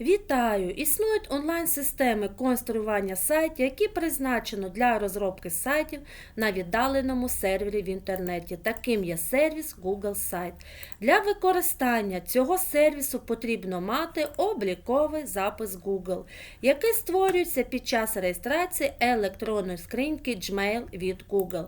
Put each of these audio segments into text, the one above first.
Вітаю! Існують онлайн-системи конструювання сайтів, які призначено для розробки сайтів на віддаленому сервері в інтернеті. Таким є сервіс Google Site. Для використання цього сервісу потрібно мати обліковий запис Google, який створюється під час реєстрації електронної скриньки Gmail від Google.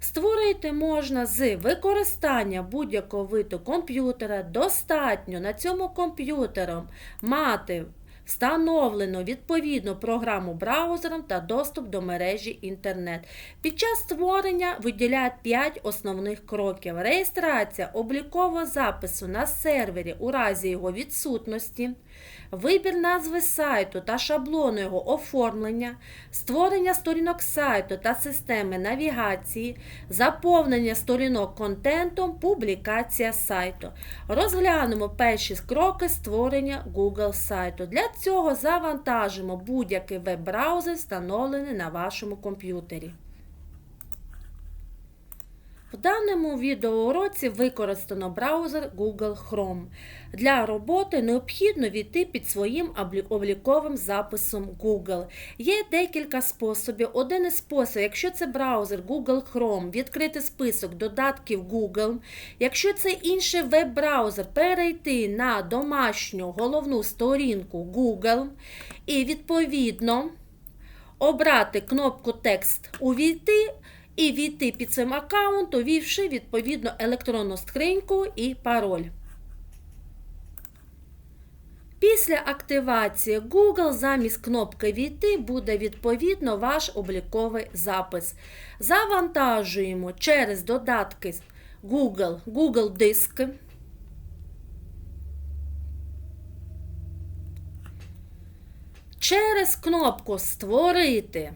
Створити можна з використання будь-якого виду комп'ютера. Достатньо на цьому комп'ютером мати встановлену відповідну програму браузером та доступ до мережі інтернет. Під час створення виділяють 5 основних кроків: реєстрація облікового запису на сервері у разі його відсутності. Вибір назви сайту та шаблону його оформлення, створення сторінок сайту та системи навігації, заповнення сторінок контентом, публікація сайту. Розглянемо перші кроки створення Google сайту. Для цього завантажимо будь-який веб-браузер, встановлений на вашому комп'ютері. В даному відеоуроці використано браузер Google Chrome. Для роботи необхідно війти під своїм обліковим записом Google. Є декілька способів. Один із способів, якщо це браузер Google Chrome, відкрити список додатків Google. Якщо це інший веб-браузер, перейти на домашню головну сторінку Google і відповідно обрати кнопку Текст Увійти і війти під цим аккаунтом, ввівши відповідно електронну скриньку і пароль. Після активації Google замість кнопки Війти буде відповідно ваш обліковий запис. Завантажуємо через додатки Google, Google Диск. Через кнопку Створити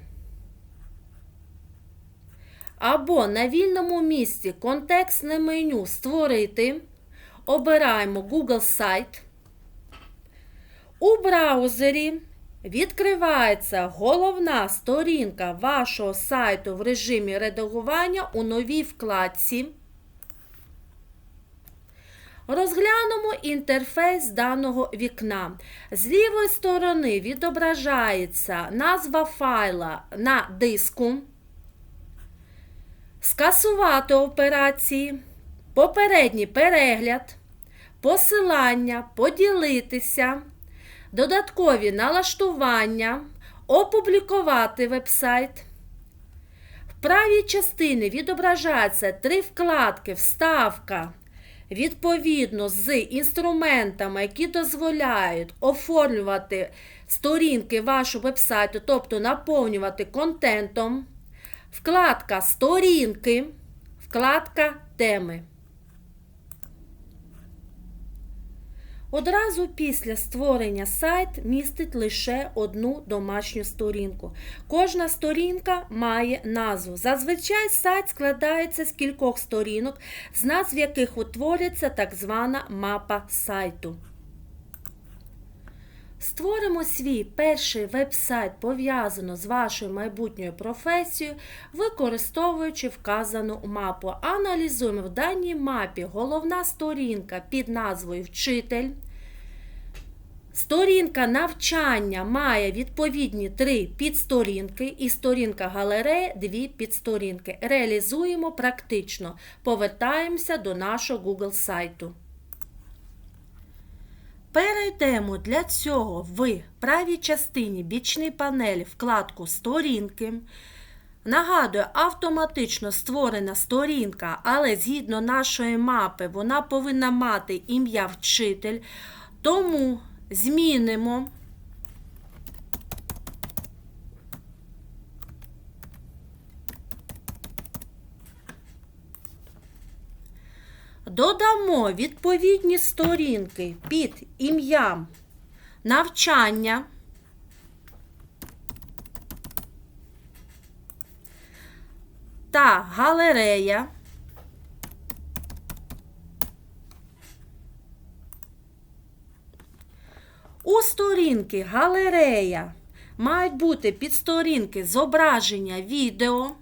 або на вільному місці контекстне меню Створити. Обираємо Google сайт. У браузері відкривається головна сторінка вашого сайту в режимі редагування у новій вкладці. Розглянемо інтерфейс даного вікна. З лівої сторони відображається назва файла на диску. Скасувати операції, попередній перегляд, посилання, поділитися, додаткові налаштування, опублікувати вебсайт. В правій частині відображаються три вкладки Вставка. Відповідно з інструментами, які дозволяють оформлювати сторінки вашого вебсайту, тобто наповнювати контентом. Вкладка Сторінки, вкладка Теми. Одразу після створення сайт містить лише одну домашню сторінку. Кожна сторінка має назву. Зазвичай сайт складається з кількох сторінок, з назв яких утворюється так звана мапа сайту. Створимо свій перший веб-сайт пов'язано з вашою майбутньою професією, використовуючи вказану мапу. Аналізуємо в даній мапі головна сторінка під назвою Вчитель. Сторінка навчання має відповідні три підсторінки і сторінка галереї дві підсторінки. Реалізуємо практично. Повертаємося до нашого Google сайту. Перейдемо для цього в правій частині бічної панелі вкладку Сторінки. Нагадую, автоматично створена сторінка, але згідно нашої мапи, вона повинна мати ім'я вчитель. Тому змінимо. Додамо відповідні сторінки під ім'ям навчання. Та галерея. У сторінки галерея мають бути підсторінки зображення відео.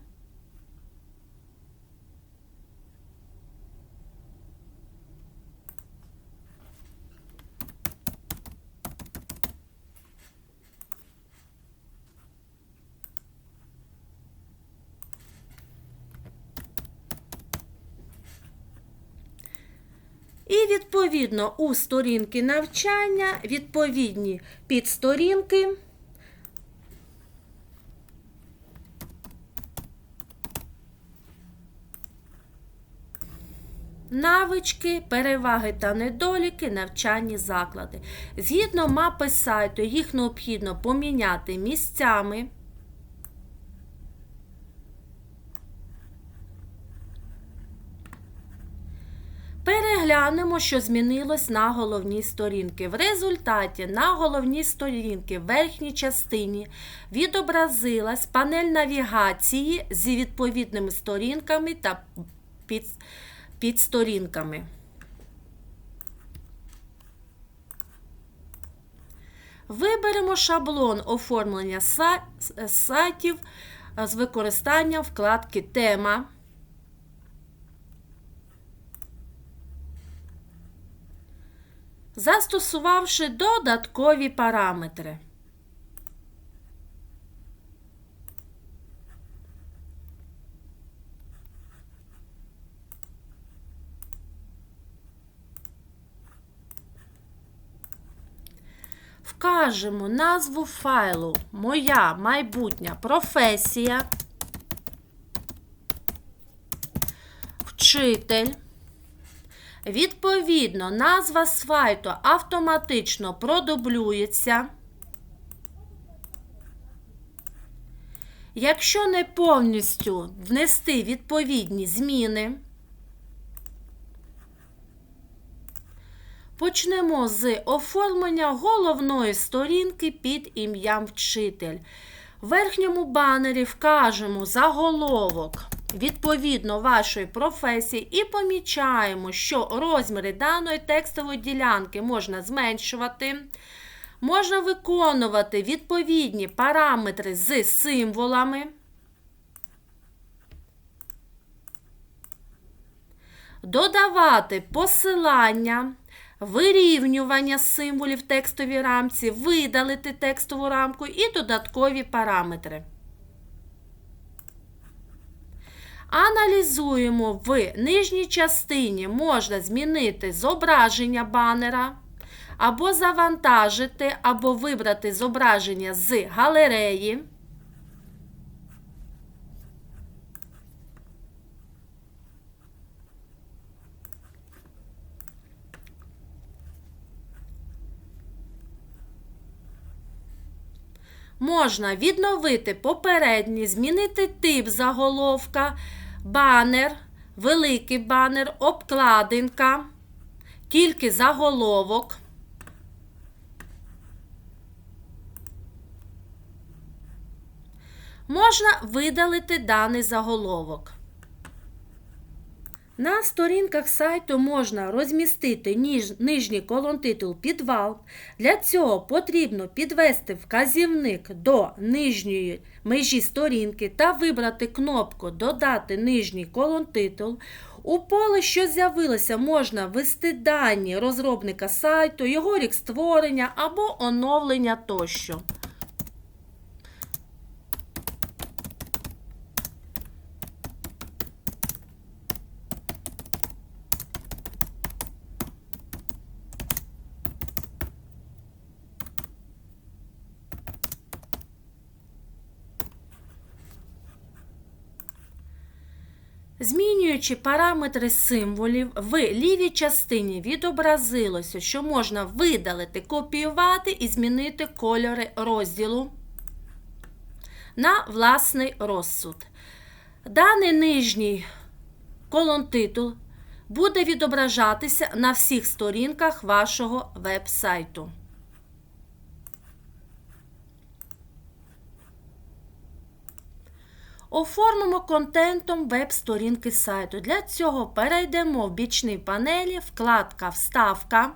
І відповідно у сторінки навчання відповідні підсторінки. Навички, переваги та недоліки, навчальні заклади. Згідно мапи сайту, їх необхідно поміняти місцями. Переглянемо, що змінилось на головній сторінці. В результаті на головній сторінці в верхній частині відобразилась панель навігації зі відповідними сторінками та під, підсторінками. Виберемо шаблон оформлення сайтів з використанням вкладки Тема. Застосувавши додаткові параметри. Вкажемо назву файлу Моя майбутня професія, вчитель. Відповідно, назва сайту автоматично продублюється. Якщо не повністю внести відповідні зміни, почнемо з оформлення головної сторінки під ім'ям вчитель. В верхньому банері вкажемо заголовок відповідно вашої професії і помічаємо, що розміри даної текстової ділянки можна зменшувати. Можна виконувати відповідні параметри з символами. Додавати посилання, вирівнювання символів текстовій рамці, видалити текстову рамку і додаткові параметри. Аналізуємо в нижній частині можна змінити зображення банера, або завантажити, або вибрати зображення з галереї. Можна відновити попередній, змінити тип заголовка, банер, великий банер, обкладинка, тільки заголовок. Можна видалити даний заголовок. На сторінках сайту можна розмістити ніж, нижній колонтитул підвал. Для цього потрібно підвести вказівник до нижньої межі сторінки та вибрати кнопку Додати нижній колонтитул. У поле, що з'явилося, можна ввести дані розробника сайту, його рік створення або оновлення тощо. Змінюючи параметри символів, в лівій частині відобразилося, що можна видалити, копіювати і змінити кольори розділу на власний розсуд. Даний нижній колонтитул буде відображатися на всіх сторінках вашого веб-сайту. Оформимо контентом веб-сторінки сайту. Для цього перейдемо в бічній панелі, вкладка Вставка.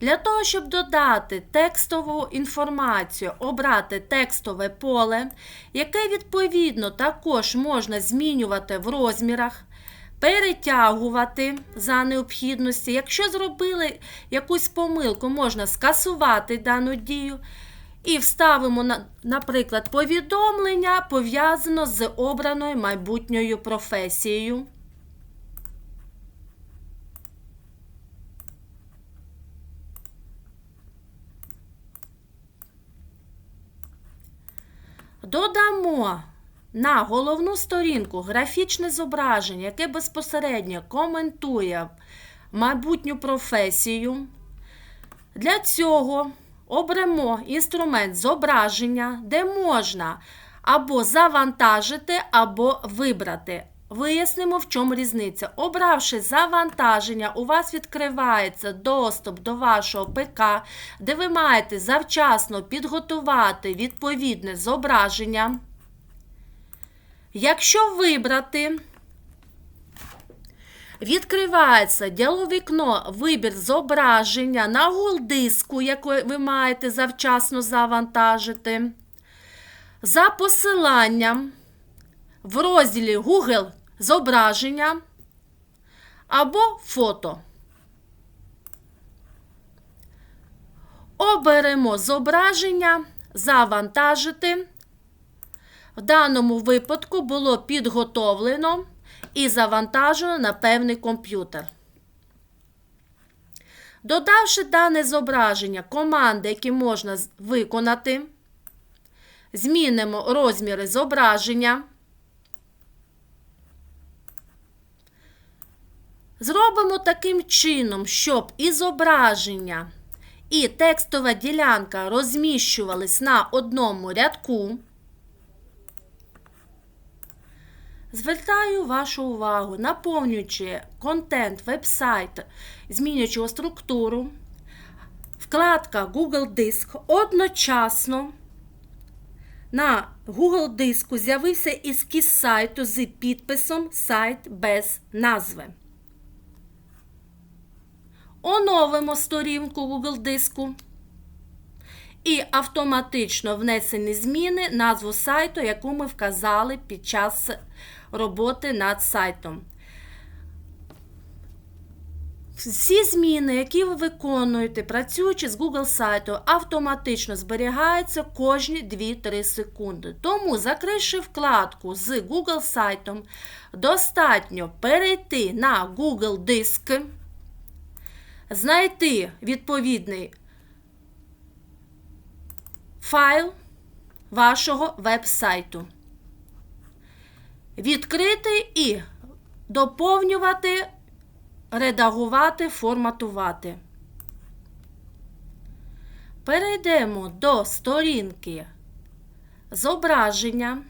Для того, щоб додати текстову інформацію, обрати текстове поле, яке відповідно також можна змінювати в розмірах, перетягувати за необхідності. Якщо зробили якусь помилку, можна скасувати дану дію. І вставимо, наприклад, повідомлення пов'язано з обраною майбутньою професією. Додамо на головну сторінку графічне зображення, яке безпосередньо коментує майбутню професію. Для цього оберемо інструмент зображення, де можна або завантажити, або вибрати. Вияснимо, в чому різниця. Обравши завантаження, у вас відкривається доступ до вашого ПК, де ви маєте завчасно підготувати відповідне зображення. Якщо вибрати, відкривається діалог вікно вибір зображення на гул-диску, яке ви маєте завчасно завантажити. За посиланням в розділі Google зображення або фото. Оберемо зображення, завантажити. В даному випадку було підготовлено і завантажено на певний комп'ютер. Додавши дане зображення команди, які можна виконати, змінимо розміри зображення. Зробимо таким чином, щоб і зображення, і текстова ділянка розміщувались на одному рядку. Звертаю вашу увагу, наповнюючи контент веб-сайт, змінюючи його структуру, вкладка Google Диск одночасно на Google диску з'явився ескіз сайту з підписом Сайт без назви. Оновимо сторінку Google диску. І автоматично внесені зміни назву сайту, яку ми вказали під час роботи над сайтом. Всі зміни, які ви виконуєте, працюючи з Google сайту, автоматично зберігаються кожні 2-3 секунди. Тому, закривши вкладку з Google сайтом, достатньо перейти на Google диск, знайти відповідний файл вашого веб-сайту. Відкрити і доповнювати, редагувати, форматувати. Перейдемо до сторінки зображення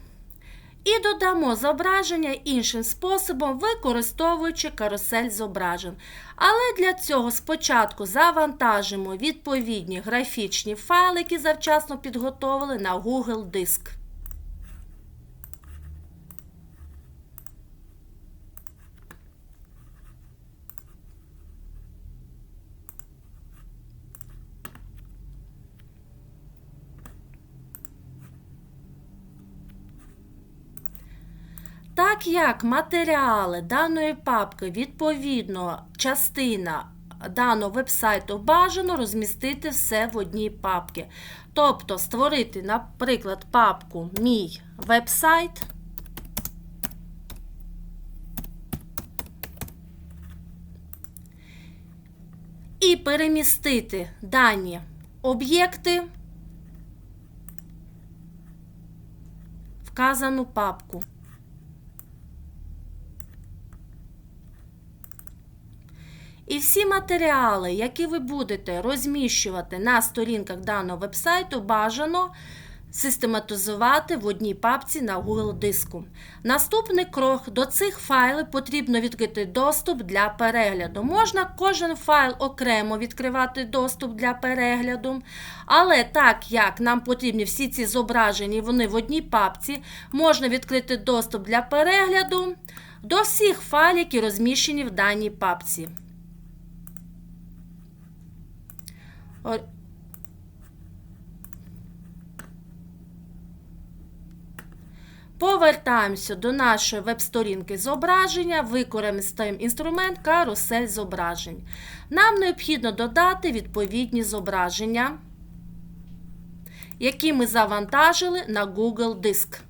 і додамо зображення іншим способом, використовуючи карусель зображень. Але для цього спочатку завантажимо відповідні графічні файли, які завчасно підготовили на Google Диск. Так як матеріали даної папки, відповідно, частина даного вебсайту бажано розмістити все в одній папці. Тобто створити, наприклад, папку Мій вебсайт. І перемістити дані об'єкти вказану папку. І всі матеріали, які ви будете розміщувати на сторінках даного вебсайту, бажано систематизувати в одній папці на Google диску. Наступний крок до цих файлів потрібно відкрити доступ для перегляду. Можна кожен файл окремо відкривати доступ для перегляду. Але так як нам потрібні всі ці зображення, вони в одній папці, можна відкрити доступ для перегляду до всіх файлів, які розміщені в даній папці. Повертаємося до нашої веб-сторінки зображення, використаємо інструмент карусель зображень. Нам необхідно додати відповідні зображення, які ми завантажили на Google Диск.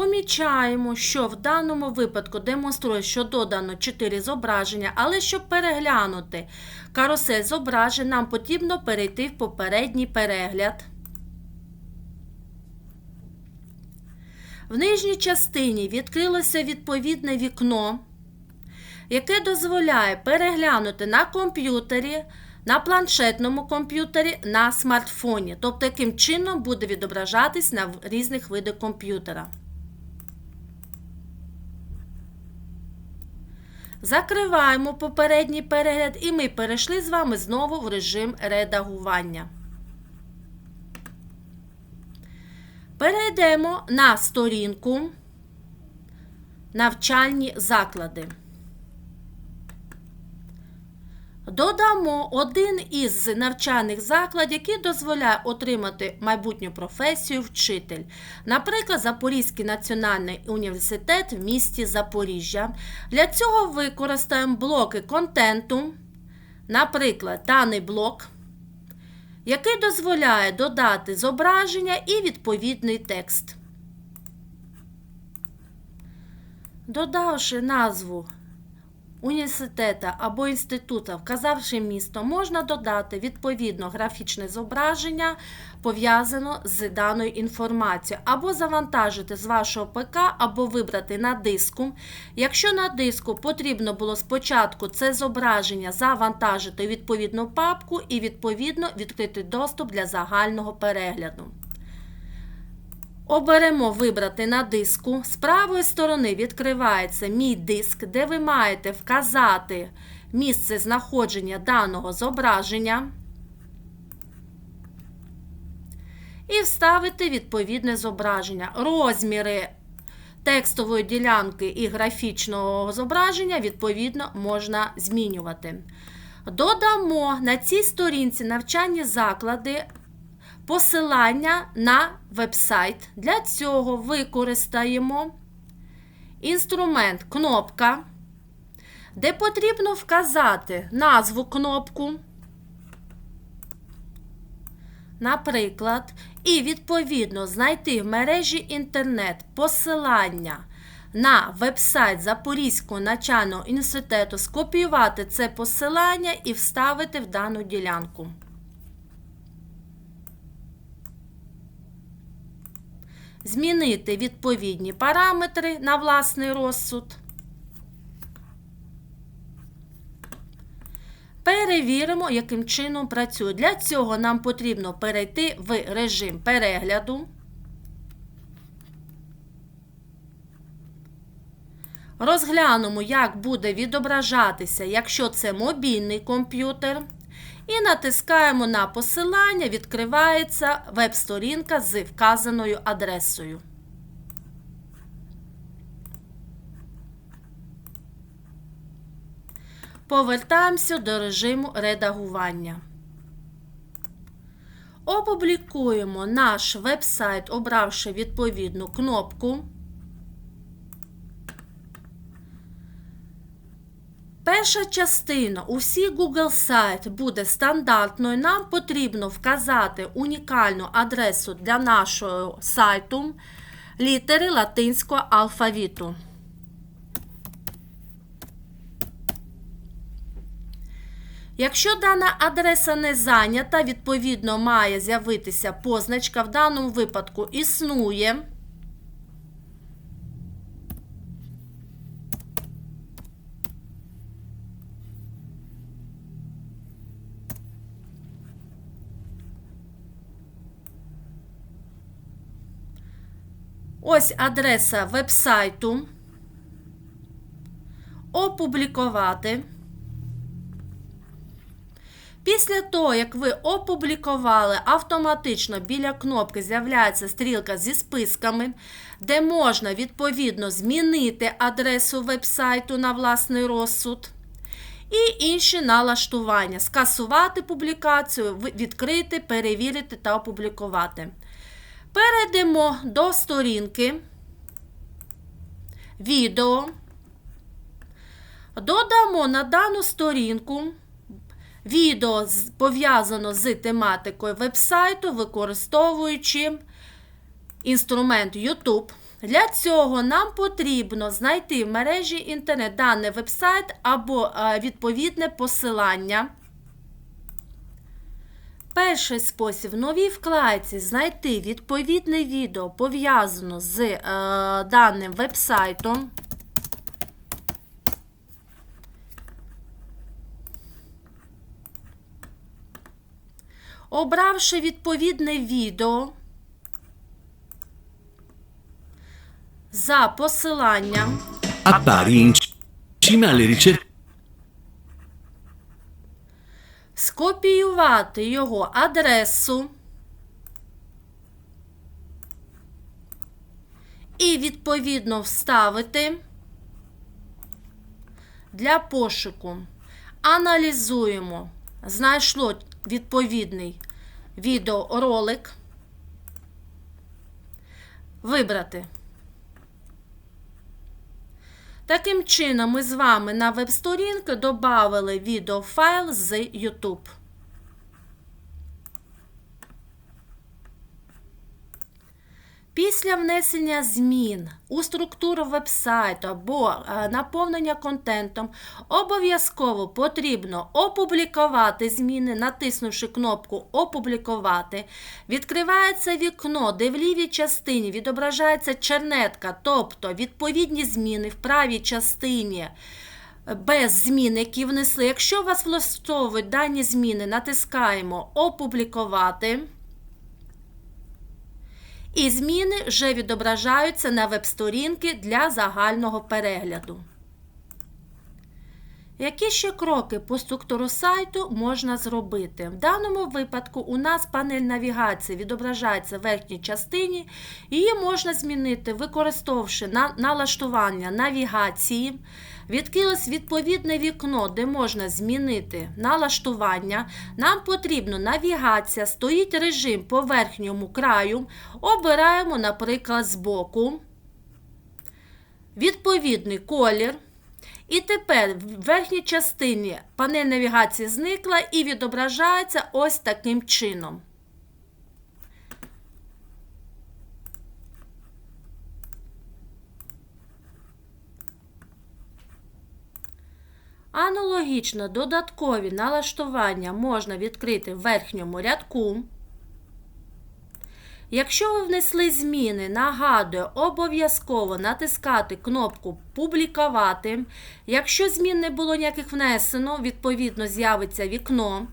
Помічаємо, що в даному випадку демонструє, що додано 4 зображення, але щоб переглянути карусель зображень, нам потрібно перейти в попередній перегляд. В нижній частині відкрилося відповідне вікно, яке дозволяє переглянути на комп'ютері, на планшетному комп'ютері, на смартфоні. Тобто, яким чином буде відображатись на різних видах комп'ютера. Закриваємо попередній перегляд, і ми перейшли з вами знову в режим редагування. Перейдемо на сторінку навчальні заклади. Додамо один із навчальних закладів, який дозволяє отримати майбутню професію вчитель. Наприклад, Запорізький національний університет в місті Запоріжжя. Для цього використаємо блоки контенту, наприклад, даний блок, який дозволяє додати зображення і відповідний текст. Додавши назву університета або інститута, вказавши місто, можна додати відповідно графічне зображення, пов'язане з даною інформацією, або завантажити з вашого ПК, або вибрати на диску. Якщо на диску потрібно було спочатку це зображення завантажити відповідну папку і відповідно відкрити доступ для загального перегляду. Оберемо Вибрати на диску. З правої сторони відкривається Мій диск, де ви маєте вказати місце знаходження даного зображення і вставити відповідне зображення. Розміри текстової ділянки і графічного зображення, відповідно, можна змінювати. Додамо на цій сторінці навчальні заклади посилання на вебсайт. Для цього використаємо інструмент кнопка, де потрібно вказати назву кнопку, наприклад, і відповідно знайти в мережі інтернет посилання. На вебсайт Запорізького навчального інституту скопіювати це посилання і вставити в дану ділянку. Змінити відповідні параметри на власний розсуд. Перевіримо, яким чином працює. Для цього нам потрібно перейти в режим перегляду. Розглянемо, як буде відображатися, якщо це мобільний комп'ютер. І натискаємо на посилання, відкривається веб-сторінка з вказаною адресою. Повертаємося до режиму редагування. Опублікуємо наш веб-сайт, обравши відповідну кнопку. Перша частина у всі Google сайт буде стандартною. Нам потрібно вказати унікальну адресу для нашого сайту літери латинського алфавіту. Якщо дана адреса не зайнята, відповідно має з'явитися позначка. В даному випадку існує. Ось адреса вебсайту. Опублікувати. Після того, як ви опублікували, автоматично біля кнопки з'являється стрілка зі списками, де можна відповідно змінити адресу вебсайту на власний розсуд. І інші налаштування. Скасувати публікацію, відкрити, перевірити та опублікувати. Перейдемо до сторінки відео. Додамо на дану сторінку відео пов'язано з тематикою вебсайту, використовуючи інструмент YouTube. Для цього нам потрібно знайти в мережі інтернет даний веб-сайт або е, відповідне посилання. Перший спосіб в новій вкладці знайти відповідне відео пов'язане з е, даним веб-сайтом. Обравши відповідне відео за посиланням, Appari in cima alle ricerche скопіювати його адресу і відповідно вставити для пошуку. Аналізуємо. Знайшло відповідний відеоролик. Вибрати. Таким чином, ми з вами на веб-сторінки додали відеофайл з YouTube. Після внесення змін у структуру вебсайту або е, наповнення контентом обов'язково потрібно опублікувати зміни, натиснувши кнопку Опублікувати. Відкривається вікно, де в лівій частині відображається чернетка, тобто відповідні зміни в правій частині. Без змін, які внесли. Якщо вас влаштовують дані зміни, натискаємо Опублікувати. І зміни вже відображаються на веб-сторінки для загального перегляду. Які ще кроки по структуру сайту можна зробити? В даному випадку у нас панель навігації відображається в верхній частині. Її можна змінити, використовувавши на налаштування навігації. Відкрилось відповідне вікно, де можна змінити налаштування. Нам потрібно навігація, стоїть режим по верхньому краю. Обираємо, наприклад, збоку. Відповідний колір. І тепер в верхній частині панель навігації зникла і відображається ось таким чином. Аналогічно додаткові налаштування можна відкрити в верхньому рядку. Якщо ви внесли зміни, нагадую, обов'язково натискати кнопку Публікувати. Якщо змін не було ніяких внесено, відповідно з'явиться вікно.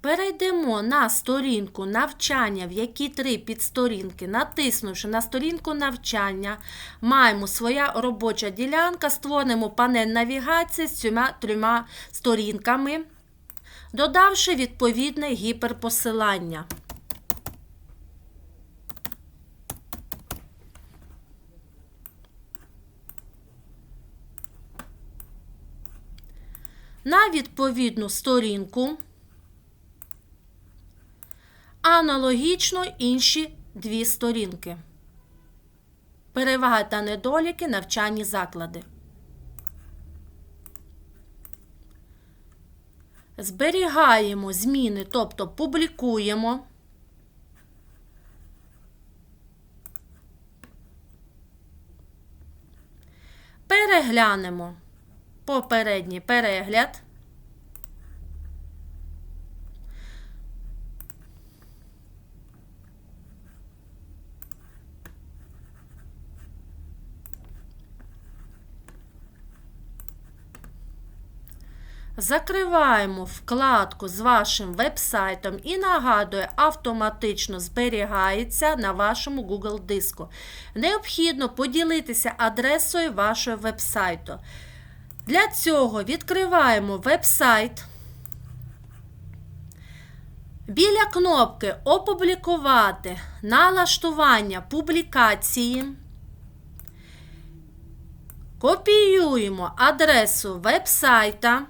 Перейдемо на сторінку навчання, в якій три підсторінки, натиснувши на сторінку навчання, маємо своя робоча ділянка, створимо панель навігації з цими трьома сторінками додавши відповідне гіперпосилання. На відповідну сторінку аналогічно інші дві сторінки. Переваги та недоліки навчальні заклади. Зберігаємо зміни, тобто публікуємо. Переглянемо попередній перегляд. Закриваємо вкладку з вашим веб-сайтом і нагадую, автоматично зберігається на вашому Google диску. Необхідно поділитися адресою вашого веб-сайту. Для цього відкриваємо веб-сайт. Біля кнопки Опублікувати налаштування публікації. Копіюємо адресу веб-сайта.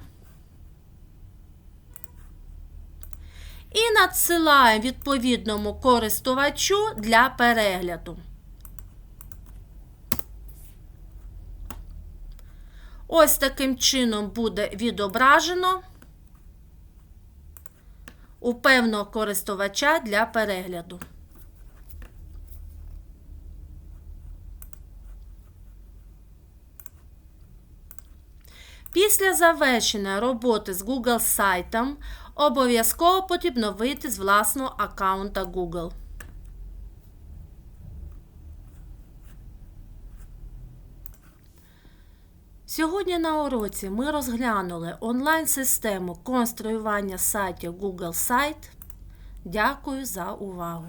і надсилає відповідному користувачу для перегляду. Ось таким чином буде відображено у певного користувача для перегляду. Після завершення роботи з Google сайтом обов'язково потрібно вийти з власного аккаунта Google. Сьогодні на уроці ми розглянули онлайн-систему конструювання сайтів Google Site. Дякую за увагу!